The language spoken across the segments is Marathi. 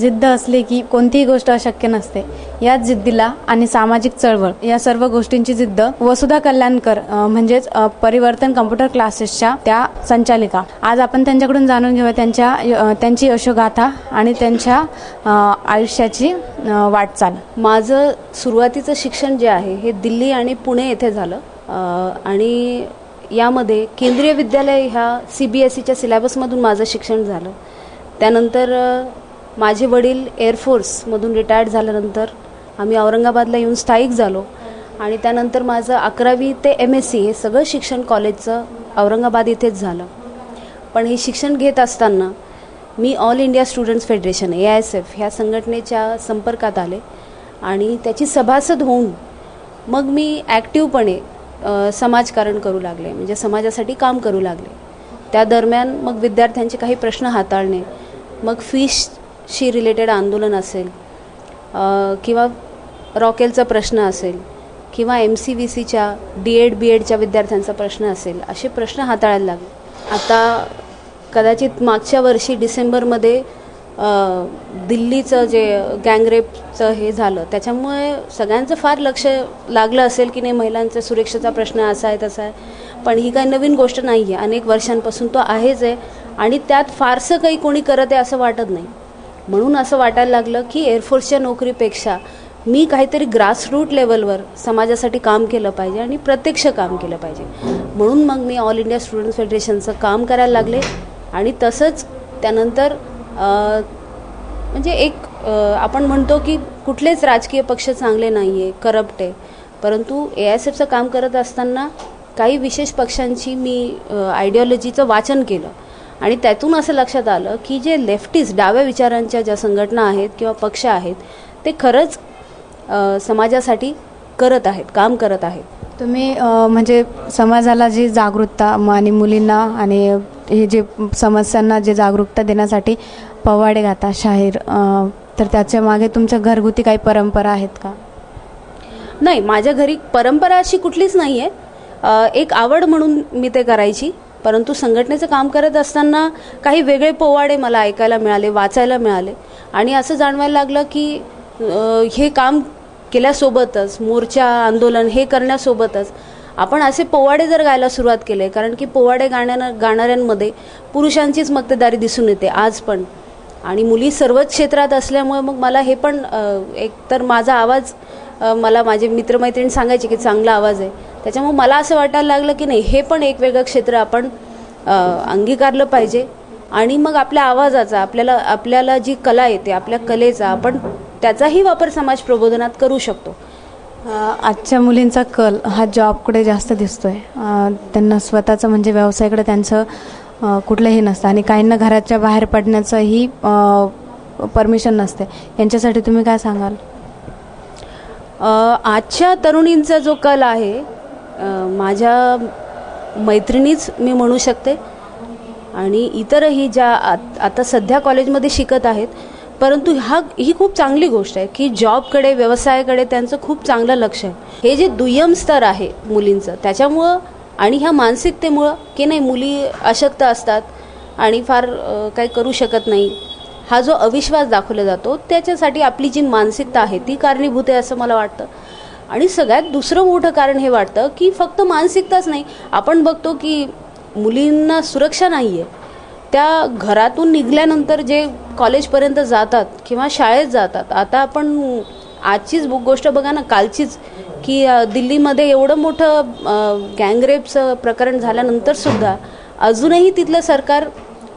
जिद्द असली की कोणतीही गोष्ट अशक्य नसते. याच जिद्दीला आणि सामाजिक चळवळ या सर्व गोष्टींची जिद्द वसुधा कल्याणकर म्हणजेच परिवर्तन कम्प्युटर क्लासेसच्या त्या संचालिका. आज आपण त्यांच्याकडून जाणून घेऊया त्यांच्या त्यांची यशोगाथा आणि त्यांच्या आयुष्याची वाटचाल. माझं सुरुवातीचं शिक्षण जे आहे हे दिल्ली आणि पुणे येथे झालं. आणि यामध्ये केंद्रीय विद्यालय ह्या सी बी एस ईच्या सिलॅबसमधून माझं शिक्षण झालं. त्यानंतर माझे वडील एअरफोर्समधून रिटायर्ड झाल्यानंतर आम्ही औरंगाबादला येऊन स्थायिक झालो. आणि त्यानंतर माझं अकरावी ते एम एस सी हे सगळं शिक्षण कॉलेजचं औरंगाबाद इथेच झालं. पण हे शिक्षण घेत असताना मी all India students federation A I S F ह्या संघटनेच्या संपर्कात आले. आणि त्याची सभासद होऊन मग मी ॲक्टिवपणे समाजकारण करू लागले. म्हणजे समाजासाठी काम करू लागले. त्या दरम्यान मग विद्यार्थ्यांचे काही प्रश्न हाताळणे मग शी रिलेटेड आंदोलन असेल किंवा रॉकेलचा प्रश्न असेल किंवा एम सी व्ही सीच्या डी एड बी एडच्या विद्यार्थ्यांचा प्रश्न असेल असे प्रश्न हाताळायला लागले. आता कदाचित मागच्या वर्षी डिसेंबरमध्ये दिल्लीचं जे गँगरेपचं हे झालं त्याच्यामुळे सगळ्यांचं फार लक्ष लागलं असेल की नाही महिलांचा सुरक्षेचा प्रश्न असा आहे तसा आहे. पण ही काही नवीन गोष्ट नाही आहे अनेक वर्षांपासून तो आहेच आहे. आणि त्यात फारसं काही कोणी करत आहे असं वाटत नाही. म्हणून असं वाटायला लागलं की एअरफोर्सच्या नोकरीपेक्षा मी काहीतरी ग्रासरूट लेवलवर समाजासाठी काम केलं पाहिजे आणि प्रत्यक्ष काम केलं पाहिजे. म्हणून मग मी ऑल इंडिया स्टुडंट फेडरेशनचं काम करायला लागले आणि तसंच त्यानंतर म्हणजे एक आपण म्हणतो की कुठलेच राजकीय पक्ष चांगले नाही आहे. करप्ट आहे परंतु ए एस एफचं काम करत असताना काही विशेष पक्षांची मी आयडिओलॉजीचं वाचन केलं. आणि त्यातून असं लक्षात आलं की जे लेफ्टिस्ट डाव्या विचारांच्या ज्या संघटना आहेत किंवा पक्ष आहेत ते खरंच समाजासाठी करत आहेत काम करत आहेत. तुम्ही म्हणजे समाजाला जी जागरूकता आणि मुलींना आणि हे जे समस्यांना जे जागरूकता देण्यासाठी पवाडे गाता शाहीर तर त्याच्यामागे तुमच्या घरगुती काही परंपरा आहेत का? नाही माझ्या घरी परंपरा अशी कुठलीच नाही आहे एक आवड म्हणून मी ते करायची. परंतु संघटनेचं काम करत असताना काही वेगळे पोवाडे मला ऐकायला मिळाले वाचायला मिळाले. आणि असं जाणवायला लागलं की हे काम केल्यासोबतच मोर्चा आंदोलन हे करण्यासोबतच आपण असे पोवाडे जर गायला सुरुवात केले कारण की पोवाडे गाण्या गाणाऱ्यांमध्ये पुरुषांचीच मक्तेदारी दिसून येते आज पण. आणि मुली सर्वच क्षेत्रात असल्यामुळे मग मला हे पण एक तर माझा आवाज मला माझे मित्रमैत्रिणी सांगायचे की चांगला आवाज आहे. त्याच्यामुळे मला असं वाटायला लागलं की नाही हे पण एक वेगळं क्षेत्र आपण अंगीकारलं पाहिजे. आणि मग आपल्या आवाजाचा आपल्याला आपल्याला जी कला येते आपल्या कलेचा आपण त्याचाही वापर समाज प्रबोधनात करू शकतो. आजच्या मुलींचा कल हा जॉबकडे जास्त दिसतो आहे त्यांना स्वतःचं म्हणजे व्यवसायाकडे त्यांचं कुठलंही नसतं. आणि काहींना घराच्या बाहेर पडण्याचंही परमिशन नसते. यांच्यासाठी तुम्ही काय सांगाल? आजच्या तरुणींचा जो कल आहे माझ्या मैत्रिणीच मी म्हणू शकते. आणि इतरही ज्या आत- आता सध्या कॉलेजमध्ये शिकत आहेत परंतु हा ही खूप चांगली गोष्ट आहे की जॉबकडे व्यवसायाकडे त्यांचं खूप चांगलं लक्ष आहे. हे जे दुय्यम स्तर आहे मुलींचं त्याच्यामुळं आणि ह्या मानसिकतेमुळं की नाही मुली अशक्त असतात आणि फार काही करू शकत नाही. हा जो अविश्वास दाखवला जातो त्याच्यासाठी आपली जी मानसिकता आहे ती कारणीभूत आहे असं मला वाटतं. आणि सगळ्यात दुसरं मोठं कारण हे वाटतं की फक्त मानसिकताच नाही. आपण बघतो की मुलींना सुरक्षा नाही आहे त्या घरातून निघाल्यानंतर जे कॉलेजपर्यंत जातात किंवा शाळेत जातात आता आपण आजचीच गोष्ट बघा ना कालचीच की दिल्लीमध्ये एवढं मोठं गँगरेपचं प्रकरण झाल्यानंतरसुद्धा अजूनही तिथलं सरकार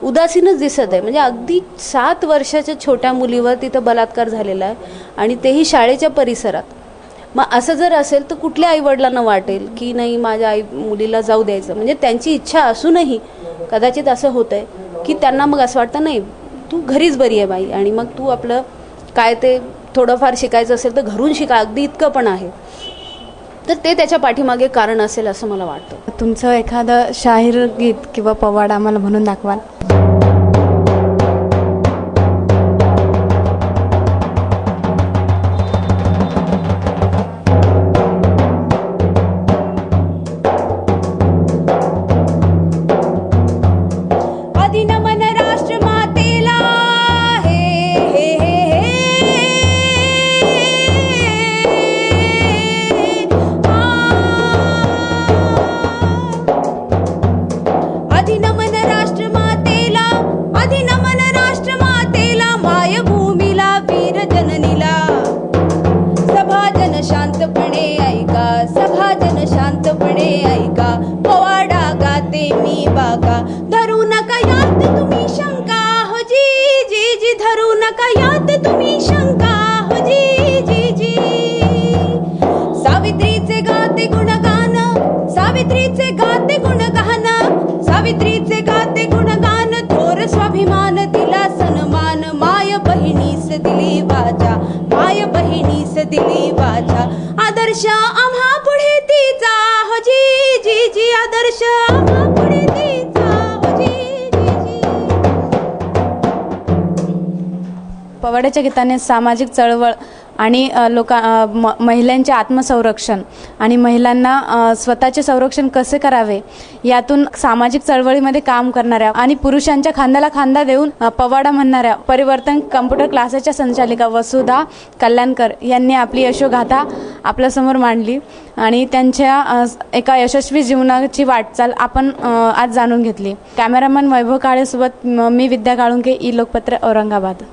उदासीनच दिसत आहे. म्हणजे अगदी सात वर्षाच्या छोट्या मुलीवर तिथं बलात्कार झालेला आहे आणि तेही शाळेच्या परिसरात. मग असं जर असेल तर कुठल्या आईवडिलांना वाटेल की नाही माझ्या आई मुलीला जाऊ द्यायचं? म्हणजे त्यांची इच्छा असूनही कदाचित असं होतं आहे की त्यांना मग असं वाटतं नाही तू घरीच बरी आहे बाई आणि मग तू आपलं काय ते थोडंफार शिकायचं असेल तर घरून शिका. अगदी इतकं पण आहे. तर ते त्याच्या पाठीमागे कारण असेल असं मला वाटतं. तुमचं एखादं शाहीर गीत किंवा पवाड आम्हाला म्हणून दाखवाल. भाजन शांतपणे ऐका. पोवाडा गाते मी बाका. धरू नका यात तुम्ही शंका. हो जी जी जी धरू नका यात तुम्ही शंका. हो सावित्रीचे गाते सावित्रीचे गाते स्वाभिमान तिला सन्मान माय बहिणीस दिली वाचा काय बहिणीस दिली वाचा आदर्श आम्हा पुढे तिचा. हो जी जी जी आदर्श. आम्हा पुढे तिचा. हो जी जी जी. पवाड्याच्या गीताने सामाजिक चळवळ आणि लोका म- महिलांचे आत्मसंरक्षण आणि महिलांना स्वतःचे संरक्षण कसे करावे यातून सामाजिक चळवळीमध्ये काम करणाऱ्या आणि पुरुषांच्या खांद्याला खांदा देऊन पवाडा म्हणणाऱ्या परिवर्तन कम्प्युटर क्लासेसच्या संचालिका वसुधा कल्याणकर यांनी आपली यशोगाथा आपल्यासमोर मांडली आणि त्यांच्या एका यशस्वी जीवनाची वाटचाल आपण आज जाणून घेतली. कॅमेरामॅन वैभव काळेसोबत मी विद्या काळुंके ई लोकपत्र औरंगाबाद.